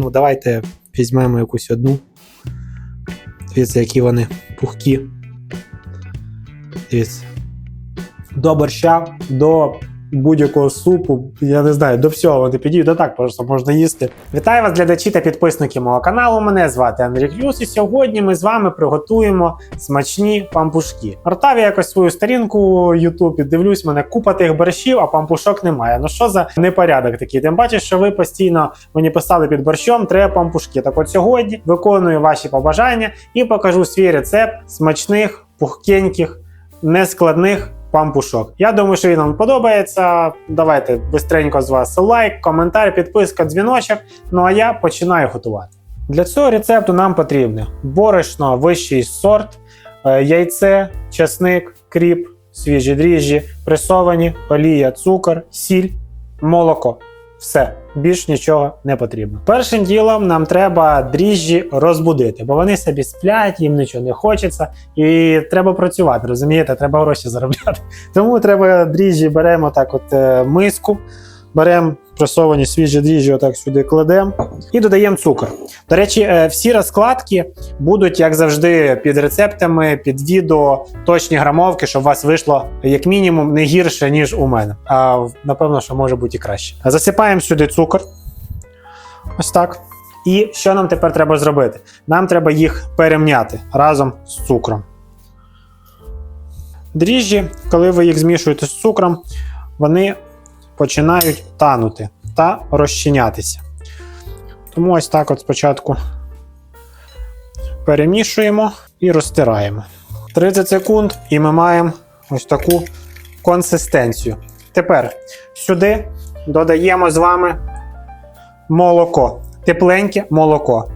Ну, давайте візьмемо якусь одну. Дивіться, які вони пухкі. Дивіться. До борща, до будь-якого супу, я не знаю, до всього вони підійдуть, так просто можна їсти. Вітаю вас, глядачі та підписники мого каналу. Мене звати Андрій Клюс, і сьогодні ми з вами приготуємо смачні пампушки. Ротав я якось свою сторінку у Ютубі, дивлюсь, мене купа тих борщів, а пампушок немає. Ну що за непорядок такий? Тим паче, що ви постійно мені писали під борщом, треба пампушки. Так от сьогодні виконую ваші побажання і покажу свій рецепт смачних, пухкеньких, нескладних пампушок. Я думаю, що він вам подобається. Давайте бистренько з вас лайк, коментар, підписка, дзвіночок. Ну а я починаю готувати. Для цього рецепту нам потрібно борошно вищий сорт, е, яйце, часник, кріп, свіжі дріжджі, пресовані, олія, цукор, сіль, молоко. Все, більш нічого не потрібно. Першим ділом нам треба дріжджі розбудити, бо вони собі сплять, їм нічого не хочеться, і треба працювати, розумієте, треба гроші заробляти. Тому треба дріжджі беремо так, от е, миску, беремо пресовані свіжі дріжджі, отак сюди кладемо і додаємо цукор. До речі, е, всі розкладки будуть, як завжди, під рецептами, під відео, точні грамовки, щоб у вас вийшло як мінімум не гірше, ніж у мене. А напевно, що може бути і краще. Засипаємо сюди цукор. Ось так. І що нам тепер треба зробити? Нам треба їх перемняти разом з цукром. Дріжджі, коли ви їх змішуєте з цукром, вони починають танути та розчинятися. Тому ось так от спочатку перемішуємо і розтираємо. 30 секунд, і ми маємо ось таку консистенцію. Тепер сюди додаємо з вами молоко. Тепленьке молоко.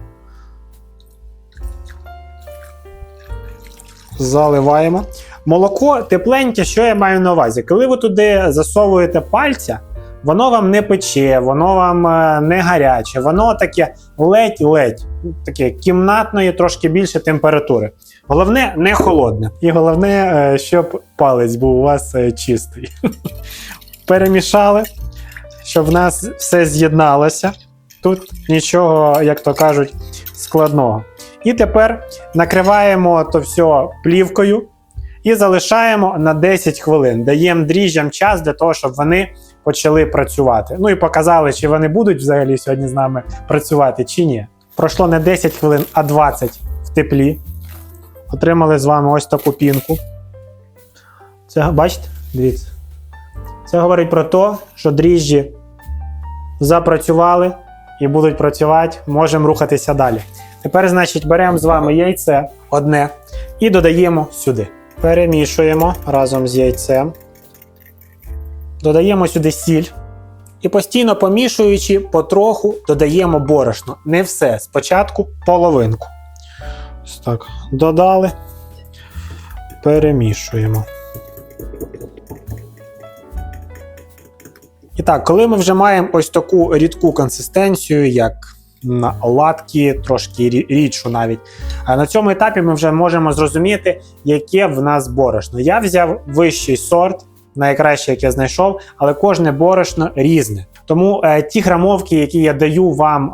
Заливаємо. Молоко тепленьке, що я маю на увазі? Коли ви туди засовуєте пальця, воно вам не пече, воно вам е, не гаряче, воно таке ледь-ледь, таке кімнатної, трошки більше температури. Головне, не холодне. І головне, е, щоб палець був у вас е, чистий. Перемішали, щоб в нас все з'єдналося. Тут нічого, як то кажуть, складного. І тепер накриваємо то все плівкою і залишаємо на 10 хвилин. Даємо дріжджам час для того, щоб вони почали працювати. Ну і показали, чи вони будуть взагалі сьогодні з нами працювати, чи ні. Пройшло не 10 хвилин, а 20 в теплі. Отримали з вами ось таку пінку. Це бачите? Дивіться. Це говорить про те, що дріжджі запрацювали і будуть працювати, можемо рухатися далі. Тепер, значить, беремо з вами яйце одне і додаємо сюди. Перемішуємо разом з яйцем. Додаємо сюди сіль. І постійно помішуючи, потроху додаємо борошно. Не все. Спочатку половинку. Ось так. Додали. Перемішуємо. І так, коли ми вже маємо ось таку рідку консистенцію, як на оладки, трошки рі- рідшу навіть. А на цьому етапі ми вже можемо зрозуміти, яке в нас борошно. Я взяв вищий сорт, найкраще, як я знайшов, але кожне борошно різне. Тому е, ті грамовки, які я даю вам е,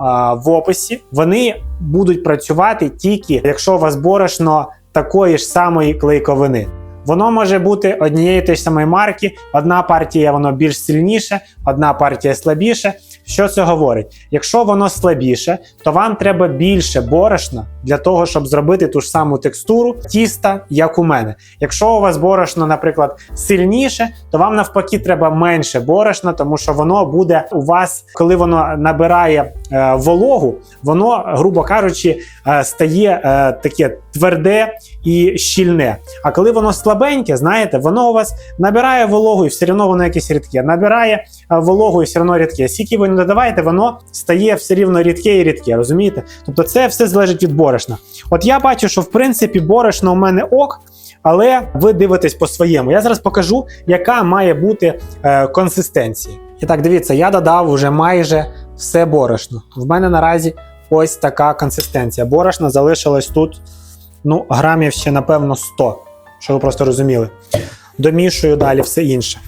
в описі, вони будуть працювати тільки, якщо у вас борошно такої ж самої клейковини. Воно може бути однієї тієї самої марки, одна партія воно більш сильніше, одна партія слабіше. Що це говорить? Якщо воно слабіше, то вам треба більше борошна для того, щоб зробити ту ж саму текстуру тіста, як у мене. Якщо у вас борошно, наприклад, сильніше, то вам навпаки треба менше борошна, тому що воно буде у вас, коли воно набирає е, вологу, воно, грубо кажучи, е, стає е, таке тверде і щільне. А коли воно слабеньке, знаєте, воно у вас набирає вологу і все одно воно якесь рідке. Набирає е, вологу і все одно рідке. Скільки ви не додаваєте, воно стає все рівно рідке і рідке, розумієте? Тобто це все залежить від борошна. От я бачу, що в принципі борошно у мене ок. Але ви дивитесь по своєму. Я зараз покажу, яка має бути е, консистенція. І так, дивіться, я додав вже майже все борошно. В мене наразі ось така консистенція. Борошна залишилось тут ну, грамів ще, напевно, 100, щоб ви просто розуміли. Домішую далі все інше.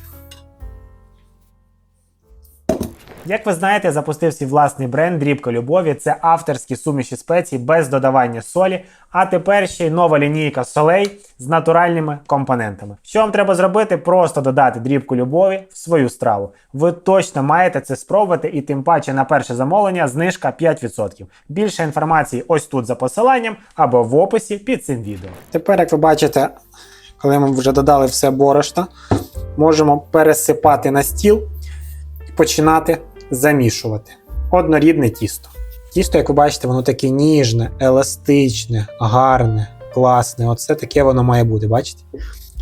Як ви знаєте, запустив свій власний бренд Дрібка Любові. Це авторські суміші спецій без додавання солі. А тепер ще й нова лінійка солей з натуральними компонентами. Що вам треба зробити? Просто додати дрібку любові в свою страву. Ви точно маєте це спробувати, і тим паче на перше замовлення знижка 5%. Більше інформації ось тут за посиланням або в описі під цим відео. Тепер, як ви бачите, коли ми вже додали все борошно, можемо пересипати на стіл і починати замішувати. Однорідне тісто. Тісто, як ви бачите, воно таке ніжне, еластичне, гарне, класне. Оце таке воно має бути, бачите?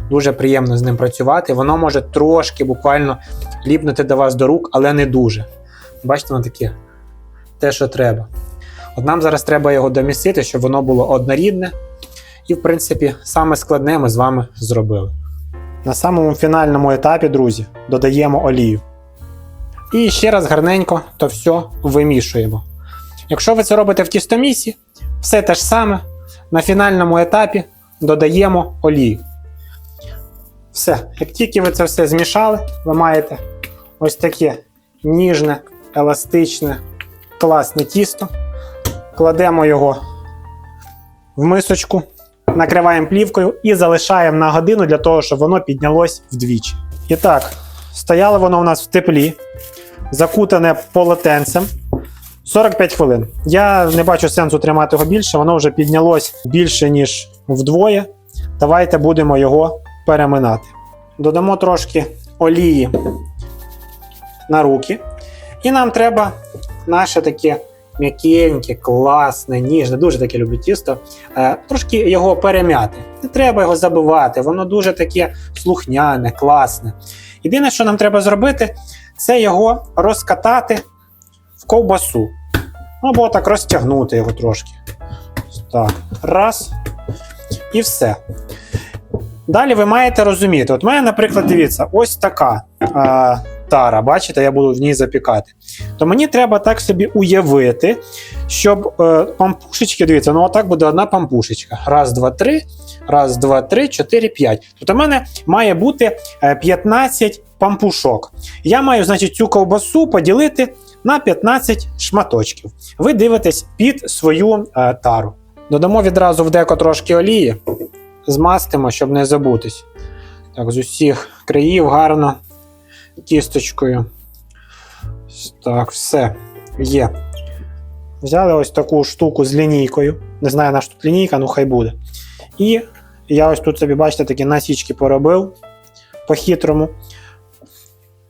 Дуже приємно з ним працювати. Воно може трошки буквально ліпнути до вас до рук, але не дуже. Бачите, воно таке те, що треба. От нам зараз треба його домісити, щоб воно було однорідне. І, в принципі, саме складне ми з вами зробили. На самому фінальному етапі, друзі, додаємо олію. І ще раз гарненько то все вимішуємо. Якщо ви це робите в тістомісі, все те ж саме. На фінальному етапі додаємо олію. Все, як тільки ви це все змішали, ви маєте ось таке ніжне, еластичне, класне тісто. Кладемо його в мисочку, накриваємо плівкою і залишаємо на годину для того, щоб воно піднялось вдвічі. І так, стояло воно у нас в теплі, закутане полотенцем. 45 хвилин. Я не бачу сенсу тримати його більше, воно вже піднялось більше, ніж вдвоє. Давайте будемо його переминати. Додамо трошки олії на руки. І нам треба наше таке м'якеньке, класне, ніжне, дуже таке люблю тісто. е, Трошки його перем'яти. Не треба його забивати, воно дуже таке слухняне, класне. Єдине, що нам треба зробити, це його розкатати в ковбасу. Або так розтягнути його трошки. Так, раз. І все. Далі ви маєте розуміти. От мене, наприклад, дивіться, ось така тара, бачите, я буду в ній запікати. То мені треба так собі уявити, щоб е, пампушечки, дивіться, ну отак буде одна пампушечка. Раз, два, три, раз, два, три, чотири, п'ять. Тобто в мене має бути е, 15 пампушок. Я маю, значить, цю ковбасу поділити на 15 шматочків. Ви дивитесь під свою е, тару. Додамо відразу в деко трошки олії, змастимо, щоб не забутись. Так, з усіх країв гарно кісточкою. Так, все є. Взяли ось таку штуку з лінійкою. Не знаю, на що тут лінійка, ну хай буде. І я ось тут собі, бачите, такі насічки поробив по-хитрому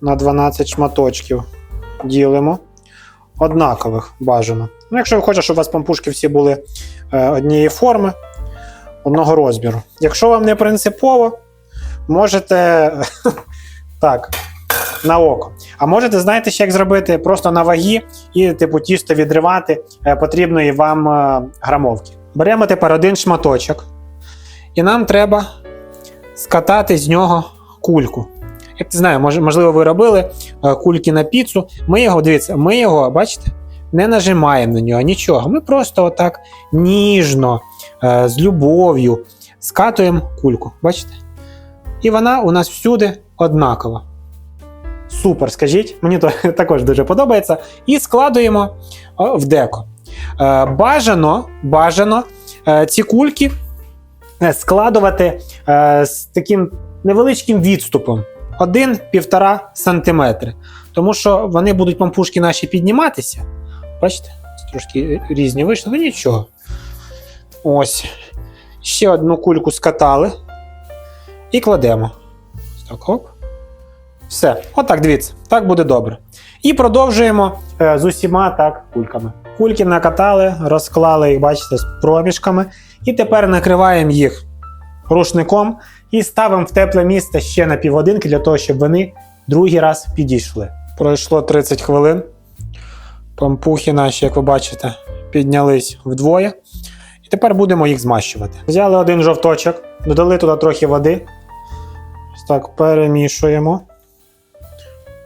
на 12 шматочків. Ділимо. Однакових бажано. Ну, якщо ви хочете, щоб у вас пампушки всі були е, однієї форми, одного розміру. Якщо вам не принципово, можете так, на око. А можете, знаєте, ще як зробити просто на вагі і, типу, тісто відривати е, потрібної вам е, грамовки. Беремо тепер один шматочок, і нам треба скатати з нього кульку. Як не знаю, можливо, ви робили е, кульки на піцу. Ми його, дивіться, ми його, бачите, не нажимаємо на нього нічого. Ми просто отак ніжно, з любов'ю скатуємо кульку. Бачите? І вона у нас всюди однакова. Супер, скажіть, мені то також дуже подобається. І складуємо в деко. Е, Бажано, бажано е, ці кульки е, складувати з таким невеличким відступом 1-1,5 см. Тому що вони будуть пампушки наші підніматися. Бачите, трошки різні вийшли, ну нічого. Ось. Ще одну кульку скатали і кладемо. Так, оп. Все, отак, дивіться, так буде добре. І продовжуємо е, з усіма так кульками. Кульки накатали, розклали їх, бачите, з проміжками. І тепер накриваємо їх рушником і ставимо в тепле місце ще на півгодинки для того, щоб вони другий раз підійшли. Пройшло 30 хвилин. Пампухи наші, як ви бачите, піднялись вдвоє. І тепер будемо їх змащувати. Взяли один жовточок, додали туди трохи води. Ось так перемішуємо.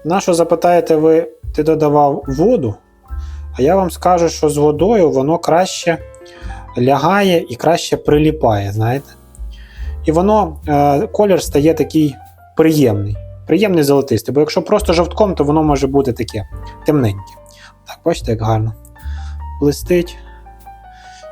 На що запитаєте ви, ти додавав воду? А я вам скажу, що з водою воно краще лягає і краще приліпає, знаєте? І воно, е, колір стає такий приємний. приємний золотистий, бо якщо просто жовтком, то воно може бути таке темненьке. Так, бачите, як гарно. Блистить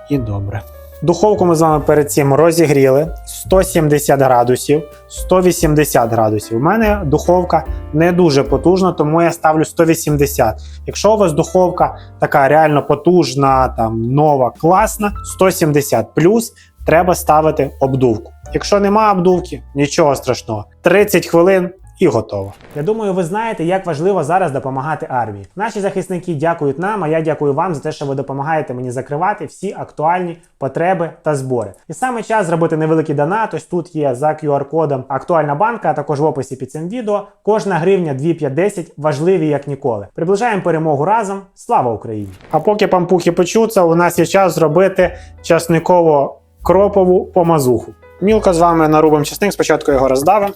і добре. Духовку ми з вами перед цим розігріли 170 градусів, 180 градусів. У мене духовка не дуже потужна, тому я ставлю 180. Якщо у вас духовка така реально потужна, там нова, класна, 170 плюс треба ставити обдувку. Якщо нема обдувки, нічого страшного. 30 хвилин і готово. Я думаю, ви знаєте, як важливо зараз допомагати армії. Наші захисники дякують нам, а я дякую вам за те, що ви допомагаєте мені закривати всі актуальні потреби та збори. І саме час зробити невеликий донат. Ось тут є за QR-кодом актуальна банка, а також в описі під цим відео. Кожна гривня 2,510 важливі як ніколи. Приближаємо перемогу разом. Слава Україні! А поки пампухи почуться, у нас є час зробити часниково кропову помазуху. Мілко з вами нарубимо часник, спочатку його роздавимо.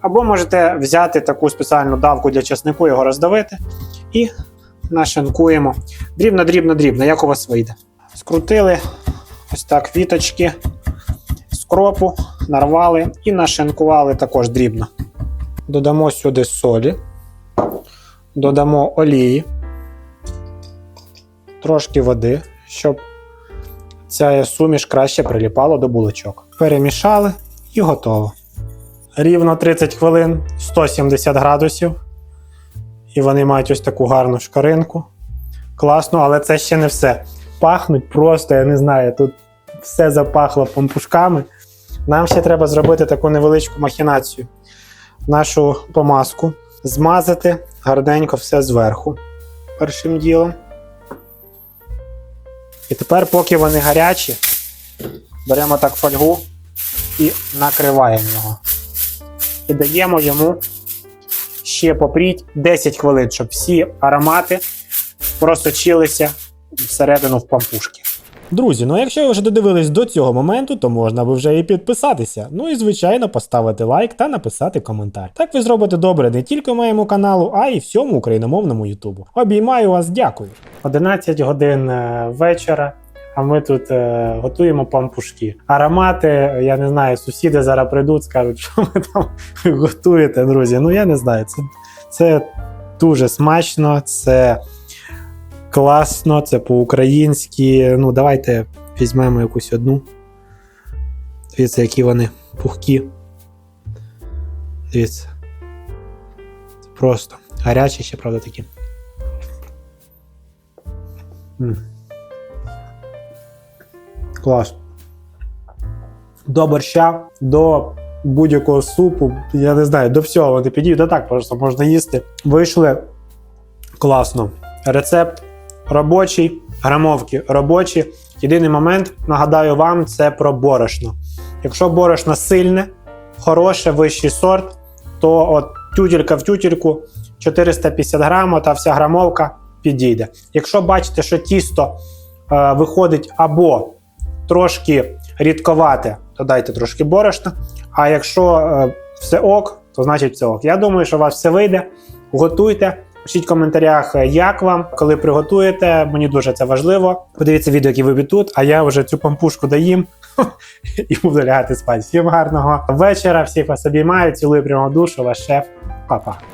Або можете взяти таку спеціальну давку для часнику, його роздавити і нашинкуємо. Дрібно, дрібно, дрібно, як у вас вийде. Скрутили ось так віточки з нарвали і нашинкували також дрібно. Додамо сюди солі, додамо олії, трошки води, щоб ця суміш краще приліпала до булочок. Перемішали і готово. Рівно 30 хвилин, 170 градусів. І вони мають ось таку гарну шкаринку. Класно, але це ще не все. Пахнуть просто, я не знаю, тут все запахло пампушками. Нам ще треба зробити таку невеличку махінацію. Нашу помазку змазати гарненько все зверху першим ділом. І тепер, поки вони гарячі, беремо так фольгу і накриваємо його. І даємо йому ще попріть 10 хвилин, щоб всі аромати просочилися всередину в пампушки. Друзі, ну якщо ви вже додивились до цього моменту, то можна би вже і підписатися. Ну і звичайно поставити лайк та написати коментар. Так ви зробите добре не тільки моєму каналу, а й всьому україномовному Ютубу. Обіймаю вас, дякую. 11 годин е, вечора, а ми тут е, готуємо пампушки. Аромати, я не знаю, сусіди зараз прийдуть, скажуть, що ви там готуєте, друзі. Ну я не знаю. Це, це дуже смачно, це класно, це по-українськи. Ну, давайте візьмемо якусь одну. Дивіться, які вони пухкі. Дивіться. Просто гарячі ще, правда, такі. М. Клас. До борща, до будь-якого супу, я не знаю, до всього вони підійдуть. Та так просто можна їсти. Вийшли класно. Рецепт робочий, грамовки робочі. Єдиний момент, нагадаю вам, це про борошно. Якщо борошно сильне, хороше, вищий сорт, то от тютелька в тютельку 450 грам, та вся грамовка підійде. Якщо бачите, що тісто е, виходить або трошки рідковате, то дайте трошки борошна. А якщо е, все ок, то значить все ок. Я думаю, що у вас все вийде. Готуйте. Пишіть в коментарях, е, як вам, коли приготуєте. Мені дуже це важливо. Подивіться відео, які ви тут, а я вже цю пампушку доїм і буду лягати спати. Всім гарного вечора, всіх вас обіймаю, цілую прямо душу, ваш шеф. Па-па.